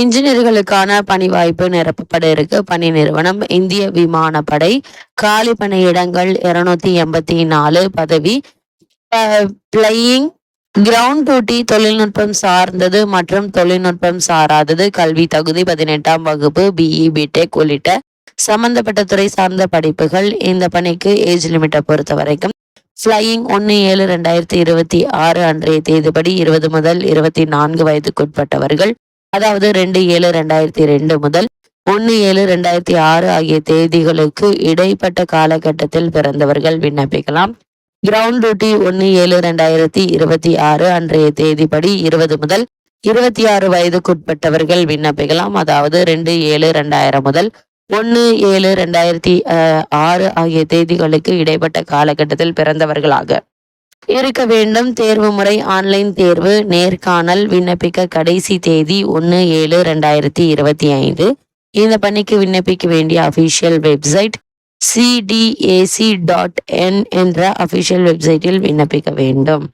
இன்ஜினியர்களுக்கான பணி வாய்ப்பு நிரப்பப்பட இருக்கு. பணி நிறுவனம் இந்திய விமானப்படை காலி பணியிடங்கள் இருநூத்தி எண்பத்தி நாலு பதவி. பிளையிங் கிரவுண்ட் டூட்டி தொழில்நுட்பம் சார்ந்தது மற்றும் தொழில்நுட்பம் சாராதது. கல்வி தகுதி பதினெட்டாம் வகுப்பு பிஇ பிடெக் உள்ளிட்ட சம்பந்தப்பட்ட துறை சார்ந்த படிப்புகள் இந்த பணிக்கு ஏஜ் லிமிட்டை பொறுத்த வரைக்கும். ஃப்ளையிங் ஒன்று ஏழு ரெண்டாயிரத்தி இருபத்தி ஆறு அன்றைய தேதிப்படி இருபது முதல் இருபத்தி நான்கு வயதுக்குட்பட்டவர்கள். அதாவது ரெண்டு ஏழு ரெண்டாயிரத்தி ரெண்டு முதல் ஒன்று ஏழு ரெண்டாயிரத்தி ஆறு ஆகிய தேதிகளுக்கு இடைப்பட்ட காலகட்டத்தில் பிறந்தவர்கள் விண்ணப்பிக்கலாம். கிரவுண்ட் டியூட்டி ஒன்று ஏழு ரெண்டாயிரத்தி இருபத்தி ஆறு அன்றைய தேதிப்படி இருபது முதல் இருபத்தி ஆறு வயதுக்குட்பட்டவர்கள் விண்ணப்பிக்கலாம். அதாவது ரெண்டு ஏழு ரெண்டாயிரம் முதல் ஒன்று ஏழு ரெண்டாயிரத்தி ஆறு ஆகிய தேதிகளுக்கு இடைப்பட்ட காலகட்டத்தில் பிறந்தவர்களாக. இருக்க வேண்டும். தேர்வு முறை ஆன்லைன் தேர்வு நேர்காணல் விண்ணப்பிக்க கடைசி தேதி ஒன்று ஏழு ரெண்டாயிரத்தி இருபத்தி ஐந்து. இந்த பணிக்கு விண்ணப்பிக்க வேண்டிய official website CDAC dot in என்ற அஃபிஷியல் வெப்சைட்டில் விண்ணப்பிக்க வேண்டும்.